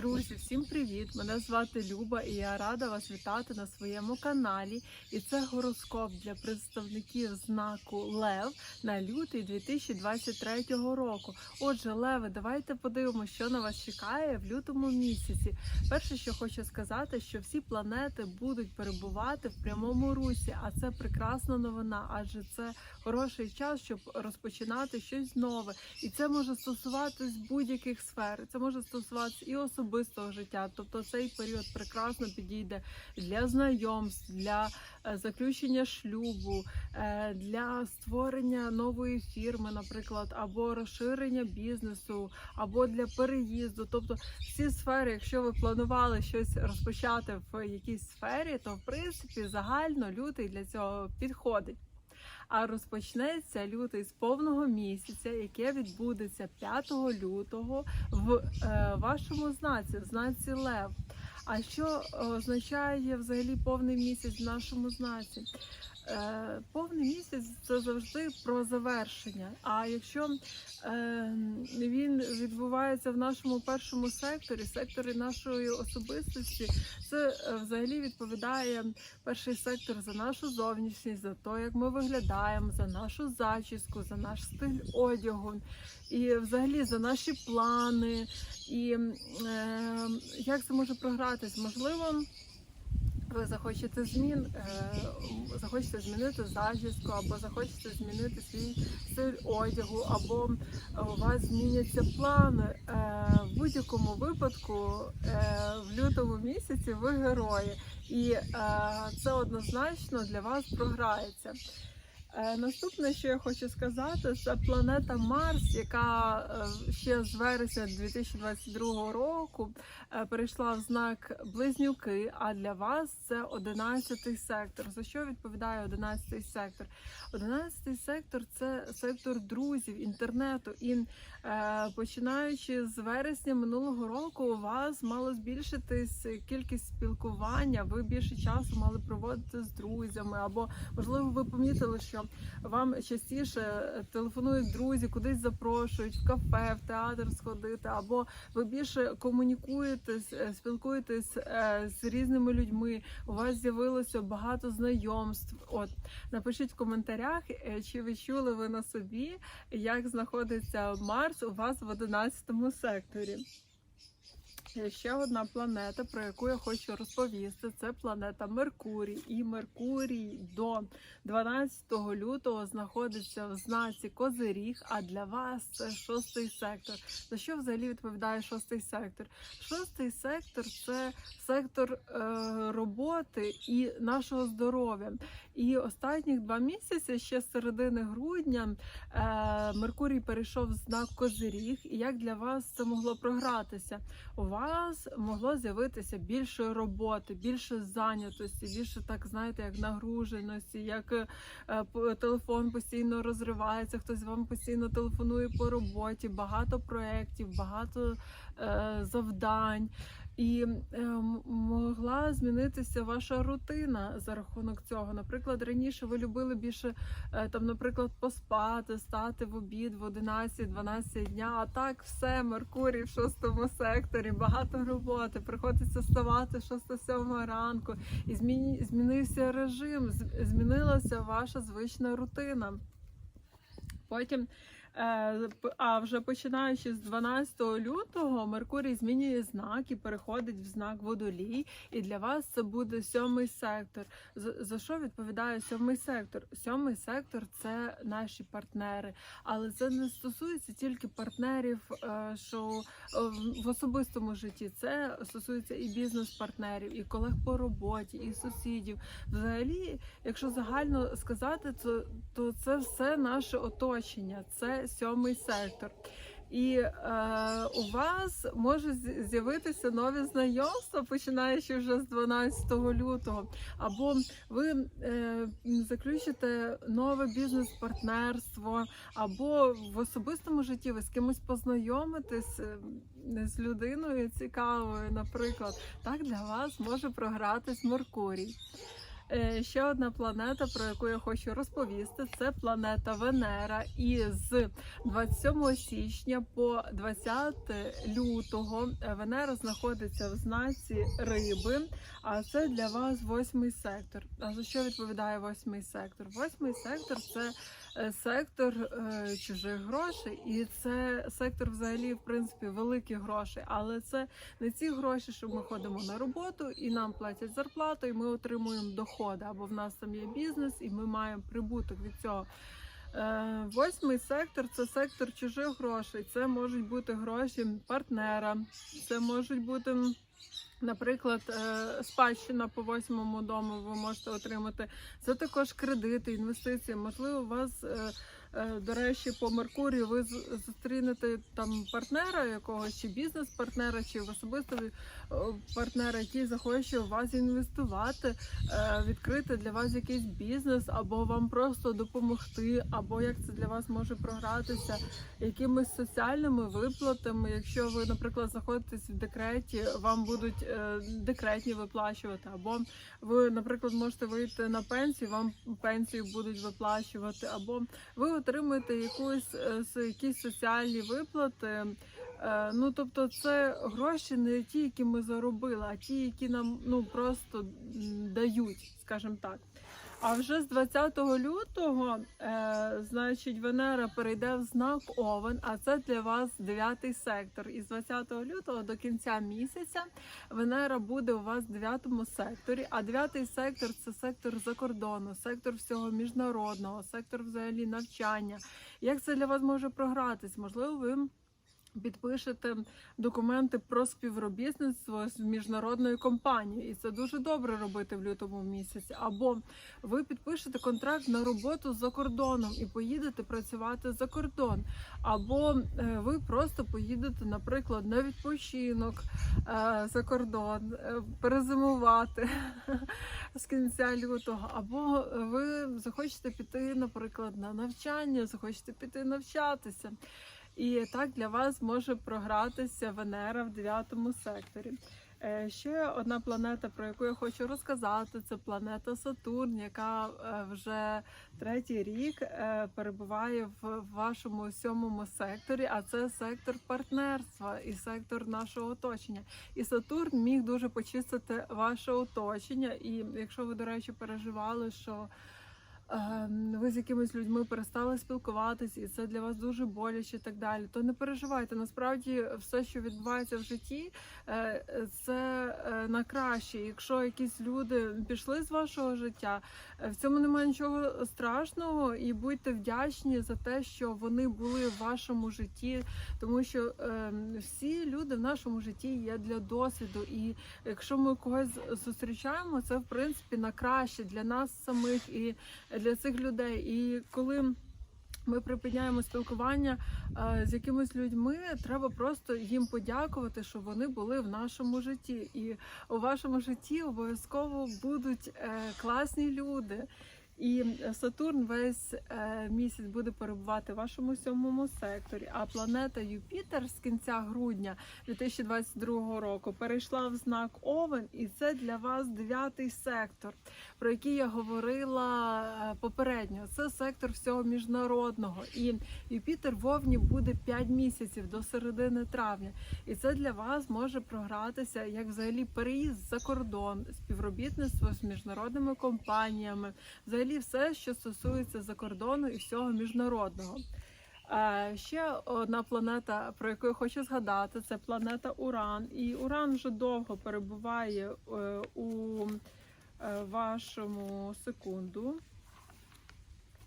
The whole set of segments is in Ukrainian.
Друзі, всім привіт! Мене звати Люба і я рада вас вітати на своєму каналі. І це гороскоп для представників знаку Лев на лютий 2023 року. Отже, Леви, давайте подивимося, що на вас чекає в лютому місяці. Перше, що хочу сказати, що всі планети будуть перебувати в прямому русі, а це прекрасна новина, адже це хороший час, щоб розпочинати щось нове. І це може стосуватись будь-яких сфер. Це може стосуватися і особистого життя. Тобто цей період прекрасно підійде для знайомств, для е, заключення шлюбу, е, для створення нової фірми, наприклад, або розширення бізнесу, або для переїзду. Тобто, всі сфери, якщо ви планували щось розпочати в якійсь сфері, то в принципі загально лютий для цього підходить. А розпочнеться лютий з повного місяця, яке відбудеться 5 лютого в е, вашому знаці, в знаці Лев. А що означає взагалі повний місяць в нашому знаці? Е, повний місяць це завжди про завершення. А якщо е, він відбувається в нашому першому секторі, секторі нашої особистості, це е, взагалі відповідає перший сектор за нашу зовнішність, за те, як ми виглядаємо, за нашу зачіску, за наш стиль одягу, і взагалі за наші плани. І як це може програтись? Можливо. Ви захочете змін, е, захочете змінити зачіску, або захочете змінити свій стиль одягу, або у вас зміняться плани. Е, В будь-якому випадку е, в лютому місяці ви герої, і це однозначно для вас програється. Е, Наступне, що я хочу сказати, це планета Марс, яка е, ще з вересня 2022 року е, перейшла в знак Близнюки. А для вас це 11 сектор. За що відповідає 11 сектор? 11 сектор це сектор друзів, інтернету. І починаючи з вересня минулого року, у вас мало збільшитись кількість спілкування. Ви більше часу мали проводити з друзями, або можливо, ви помітили, що вам частіше телефонують друзі, кудись запрошують в кафе, в театр сходити, або ви більше комунікуєте, с- спілкуєтесь е, з різними людьми. У вас з'явилося багато знайомств. От напишіть в коментарях, е, чи ви чули ви на собі, як знаходиться Марс у вас в 11 секторі. Ще одна планета, про яку я хочу розповісти, це планета Меркурій. І Меркурій до 12 лютого знаходиться в знаці Козиріг, а для вас це шостий сектор. За що взагалі відповідає шостий сектор? Шостий сектор це сектор е, роботи і нашого здоров'я. І останніх два місяці, ще з середини грудня, е, Меркурій перейшов в знак Козиріг. І як для вас це могло програтися? у вас могло з'явитися більше роботи, більше зайнятості, більше так знаєте, як нагруженості, як е, телефон постійно розривається, хтось вам постійно телефонує по роботі, багато проєктів, багато е, завдань. І е, могла змінитися ваша рутина за рахунок цього. Наприклад, раніше ви любили більше е, там, наприклад, поспати, стати в обід в 11-12 дня. А так все, Меркурій в шостому секторі, багато роботи. Приходиться вставати 6-7 ранку, і зміні, змінився режим, змінилася ваша звична рутина. Потім, а вже починаючи з 12 лютого, Меркурій змінює знак і переходить в знак водолій. І для вас це буде сьомий сектор. За, що відповідає сьомий сектор? Сьомий сектор це наші партнери, але це не стосується тільки партнерів, е, що е, в особистому житті. Це стосується і бізнес-партнерів, і колег по роботі, і сусідів. Взагалі, якщо загально сказати, то, то це все наше оточення, це сьомий сектор. І е, у вас може з'явитися нові знайомства, починаючи вже з 12 лютого, або ви е, заключите нове бізнес-партнерство, або в особистому житті ви з кимось познайомитесь е, з людиною цікавою, наприклад. Так для вас може програтись Меркурій. Е, Ще одна планета, про яку я хочу розповісти, це планета Венера. І з 27 січня по 20 лютого Венера знаходиться в знаці риби. А це для вас восьмий сектор. А за що відповідає восьмий сектор? Восьмий сектор це е, сектор е, чужих грошей, і це сектор взагалі, в принципі, великих грошей. Але це не ці гроші, що ми ходимо на роботу і нам платять зарплату, і ми отримуємо доходи. Або в нас там є бізнес, і ми маємо прибуток від цього. Е, Восьмий сектор це сектор чужих грошей. Це можуть бути гроші партнера, це можуть бути. Наприклад, е, спадщина по восьмому дому ви можете отримати. Це також кредити, інвестиції. Можливо, у вас, е, до речі, по Меркурію ви зустрінете там партнера якогось чи бізнес-партнера, чи особисто е, партнера, який захоче у вас інвестувати, е, відкрити для вас якийсь бізнес, або вам просто допомогти, або як це для вас може програтися якимись соціальними виплатами. Якщо ви, наприклад, знаходитесь в декреті, вам будуть е, декретні виплачувати, або ви, наприклад, можете вийти на пенсію, вам пенсію будуть виплачувати, або ви отримуєте якусь е, якісь соціальні виплати. Е, Ну, тобто, це гроші не ті, які ми заробили, а ті, які нам ну просто дають, скажімо так. А вже з 20 лютого, е, значить, Венера перейде в знак Овен, а це для вас дев'ятий сектор. І з 20 лютого до кінця місяця Венера буде у вас в дев'ятому секторі. А дев'ятий сектор це сектор за кордону, сектор всього міжнародного, сектор взагалі навчання. Як це для вас може програтись? Можливо, ви підпишете документи про співробітництво з міжнародною компанією, і це дуже добре робити в лютому місяці. Або ви підпишете контракт на роботу за кордоном і поїдете працювати за кордон, або е, ви просто поїдете, наприклад, на відпочинок е, за кордон, е, перезимувати з кінця лютого, або ви захочете піти, наприклад, на навчання, захочете піти навчатися. І так для вас може програтися Венера в дев'ятому секторі. Е, Ще одна планета, про яку я хочу розказати, це планета Сатурн, яка е, вже третій рік е, перебуває в вашому сьомому секторі, а це сектор партнерства і сектор нашого оточення. І Сатурн міг дуже почистити ваше оточення. І якщо ви, до речі, переживали, що ви з якимись людьми перестали спілкуватися, і це для вас дуже боляче і так далі. То не переживайте. Насправді, все, що відбувається в житті, е, це е, на краще. Якщо якісь люди пішли з вашого життя, е, в цьому немає нічого страшного, і будьте вдячні за те, що вони були в вашому житті, тому що ем, всі люди в нашому житті є для досвіду. І якщо ми когось зустрічаємо, це в принципі на краще для нас самих і для цих людей. І коли ми припиняємо спілкування е, з якимись людьми, треба просто їм подякувати, що вони були в нашому житті. І у вашому житті обов'язково будуть е, класні люди. І Сатурн весь е, місяць буде перебувати в вашому сьомому секторі. А планета Юпітер з кінця грудня 2022 року перейшла в знак Овен, і це для вас дев'ятий сектор, про який я говорила е, попередньо. Це сектор всього міжнародного. І Юпітер в Овні буде 5 місяців до середини травня. І це для вас може програтися як взагалі переїзд за кордон, співробітництво з міжнародними компаніями, взагалі все, що стосується за кордону і всього міжнародного. Ще одна планета, про яку я хочу згадати, це планета Уран. І Уран вже довго перебуває е, у е, вашому секунду.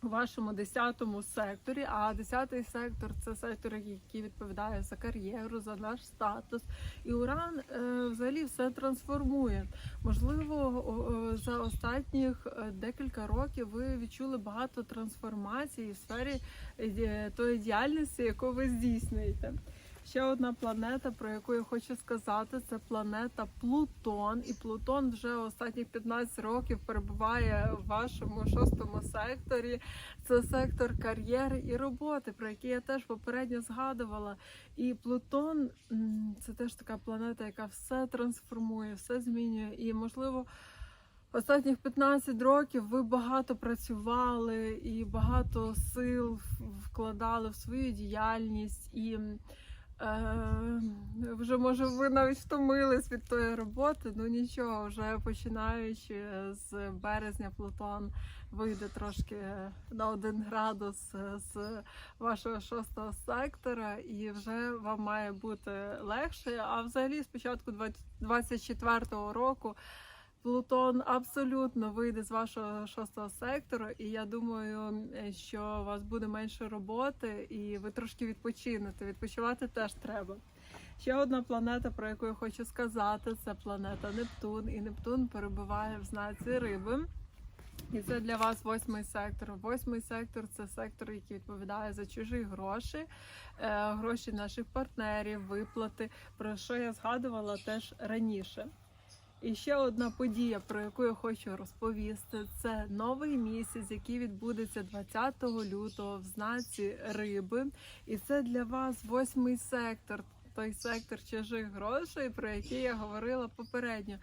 У вашому 10-му секторі, а 10-й сектор це сектор, який відповідає за кар'єру, за наш статус. І Уран е, взагалі все трансформує. Можливо, за останніх е, декілька років ви відчули багато трансформацій в сфері е, тої діяльності, яку ви здійснюєте. Ще одна планета, про яку я хочу сказати, це планета Плутон. І Плутон вже останні 15 років перебуває в вашому шостому секторі. Це сектор кар'єри і роботи, про який я теж попередньо згадувала. І Плутон це теж така планета, яка все трансформує, все змінює. І можливо. Останніх 15 років ви багато працювали і багато сил вкладали в свою діяльність, і вже може ви навіть втомились від тої роботи. Ну нічого, вже починаючи з березня Плутон вийде трошки на один градус з вашого шостого сектора, і вже вам має бути легше. А взагалі, з початку 24-го року. Плутон абсолютно вийде з вашого шостого сектору, і я думаю, е, що у вас буде менше роботи, і ви трошки відпочинете. Відпочивати теж треба. Ще одна планета, про яку я хочу сказати, це планета Нептун. І Нептун перебуває в знаці риби. І це для вас восьмий сектор. Восьмий сектор це сектор, який відповідає за чужі гроші, е, гроші наших партнерів, виплати, про що я згадувала теж раніше. І ще одна подія, про яку я хочу розповісти, це новий місяць, який відбудеться 20 лютого в знаці риби. І це для вас восьмий сектор, той сектор чужих грошей, про який я говорила попередньо.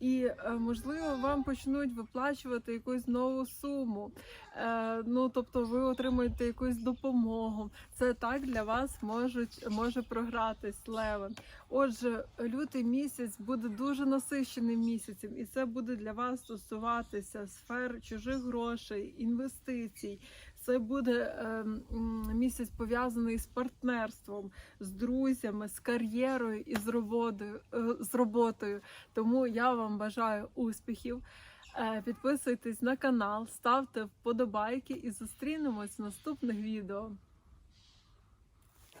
І е, можливо вам почнуть виплачувати якусь нову суму. Е, ну тобто ви отримуєте якусь допомогу. Це так для вас можуть може програтись леве. Отже, лютий місяць буде дуже насиченим місяцем, і це буде для вас стосуватися сфер чужих грошей, інвестицій. Це буде ем, місяць пов'язаний з партнерством, з друзями, з кар'єрою і з роботою. е, З роботою. Тому я вам бажаю успіхів. Е, Підписуйтесь на канал, ставте вподобайки і зустрінемось в наступних відео.